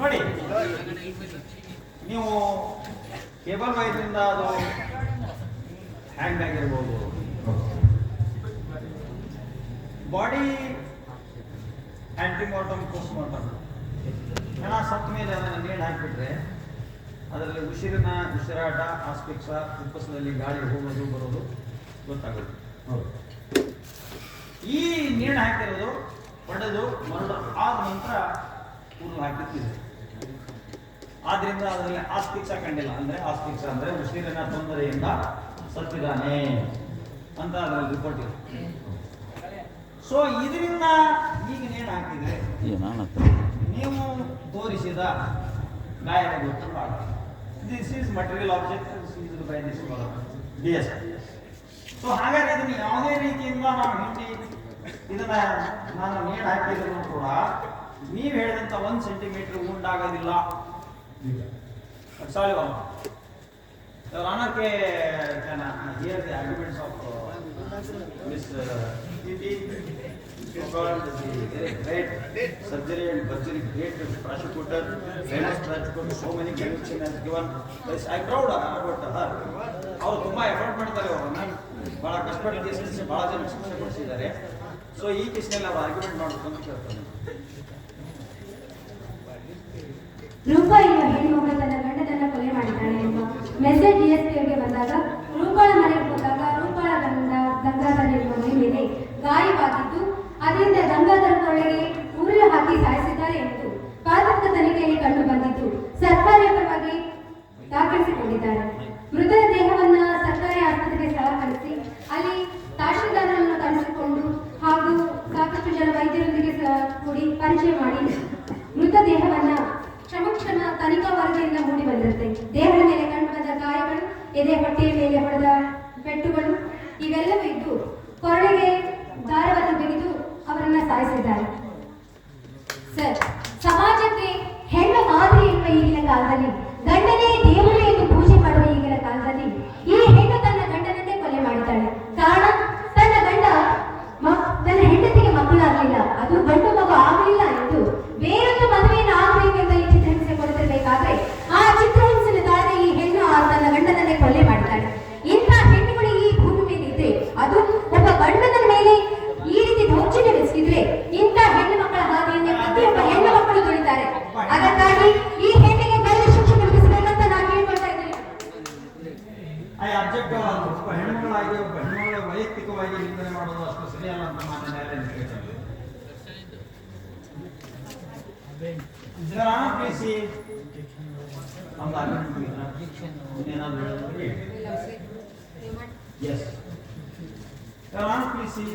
ನೋಡಿ, ನೀವು ಕೇಬಲ್ ವೈರ್ನಿಂದ ಅದು ಹ್ಯಾಂಗ್ ಆಗಿರ್ಬೋದು. ಬಾಡಿ ಆಂಟಿಮಾರ್ಟಮ್ ಪೋಸ್ಟ್ ಮಾರ್ಟಮ್ ಹಣ ಸತ್ತ ಮೇಲೆ ಅದನ್ನು ನೀರು ಹಾಕಿಬಿಟ್ರೆ ಅದರಲ್ಲಿ ಉಸಿರಿನ ಉಸಿರಾಟ, ಆಸ್ಪಿಕ್ಸ ಉಪ್ಪಸದಲ್ಲಿ ಗಾಳಿ ಹೋಗೋದು, ಬರೋದು ಗೊತ್ತಾಗುತ್ತೆ. ಈ ನೀರು ಹಾಕಿರೋದು ಹೊಡೆದು ಮರಣ ಆದ ನಂತರ ಕೂದಲು ಹಾಕಿರ್ತಿದೆ ಆದ್ರಿಂದ ಅದರಲ್ಲಿ ಆಸ್ತಿಕ್ಷ ಕಂಡಿಲ್ಲ. ಅಂದ್ರೆ ಆಸ್ತಿಕ್ಷ ಅಂದ್ರೆ ಉಸಿರಿನ ತೊಂದರೆಯಿಂದ ಸತ್ತಿದ್ದಾನೆ ಅಂತ ಅದರಲ್ಲಿ ರಿಪೋರ್ಟ್ ಇದೆ. ಸೊ ಇದರಿಂದ ಈಗ ನೇಣು ಹಾಕಿದ್ರೆ ನೀವು ತೋರಿಸಿದ ಗಾಯದ ಗೊತ್ತು this is material object by this D S so ಹಾಗಾದ್ರೆ ಇದನ್ನ ಯಾವುದೇ ರೀತಿಯಿಂದ ನಾವು ಹಿಂಡಿ ಇದನ್ನ ನಾನು ಏನ್ ಹಾಕಿದ್ರು ಕೂಡ ನೀವ್ ಹೇಳಿದಂತ ಒಂದ್ ಸೆಂಟಿಮೀಟರ್ ಉಂಟಾಗೋದಿಲ್ಲ. ಆಗೋದಿಲ್ಲ ಇಲ್ಲ ತುಂಬಾ ಎಫರ್ಟ್ ಮಾಡ್ತಾರೆ ಬಹಳ ಕಷ್ಟಪಟ್ಟು ಬಹಳ ಜನ ಶಿಕ್ಷಣ ಕೊಡಿಸಿದ್ದಾರೆ. ಸೊ ಈ ಕೇಸ್ನಲ್ಲಿ ನಾವು ಆರ್ಗ್ಯುಮೆಂಟ್ ಮಾಡಬೇಕು ಅಂತ ಎಂಬ ಹೆಣ್ಣುಮಗ ತನ್ನ ಕೊಲೆ ಎಂಬ ಮೆಸೇಜ್ ಡಿಎಸ್ಪಿಯವರಿಗೆ ಬಂದಾಗ, ರೂಪಾಳ ಮನೆಗೆ ಹೋದಾಗ, ರೂಪಾಳ ಗಂಡ ಗಂಗಾಧರನಿರುವ ಮೈ ಮೇಲೆ ಗಾಯವಾಗಿದ್ದು, ಅದರಿಂದ ಗಂಗಾಧರನೊಳಗೆ ಉರುಳು ಹಾಕಿ ಸಾಯಿಸಿದ್ದಾರೆ ಎಂದು ಪ್ರಾಥಮಿಕ ತನಿಖೆಯಲ್ಲಿ ಕೂಡಿ ಪರಿಚಯ ಮಾಡಿ. ಮೃತದೇಹವನ್ನ ಕ್ಷಮಕ್ಷಣ ತನಿಖಾ ವರದಿಯಿಂದ ಮೂಡಿ ಬಂದಿರುತ್ತೆ. ದೇಹದ ಮೇಲೆ ಕಂಡುಬಂದ ಗಾಯಗಳು, ಎದೆ ಹೊಟ್ಟೆಯ ಮೇಲೆ ಹೊಡೆದ ಪೆಟ್ಟುಗಳು, ಇವೆಲ್ಲವೂ ಇದ್ದು ಕೊರಳಿಗೆ ದಾರವನ್ನು ಬಿಗಿದು ಅವರನ್ನ ಸಾಯಿಸಿದ್ದಾರೆ. ಸರ್, ಸಮಾಜಕ್ಕೆ ಹೆಣ್ಣು ಮಾದರಿ ಇರುವ ಈಗಿನ ಕಾಲದಲ್ಲಿ ಹೆಣ್ಮಗಳಾಗಿ ಒಬ್ಬ ವೈಯಕ್ತಿಕವಾಗಿ ನಿಂದನೆ ಮಾಡೋದು ಅಷ್ಟು ಸರಿಯಲ್ಲ ಅಂತ ಮಾನ್ಯ ನ್ಯಾಯಾಲಯ ಹೇಳ್ತಾರೆ ಪ್ಲೀಸಿ ಒಂದು ಇನ್ನೇನಾದ್ರು ಎಸ್ ಪ್ಲೀಸಿ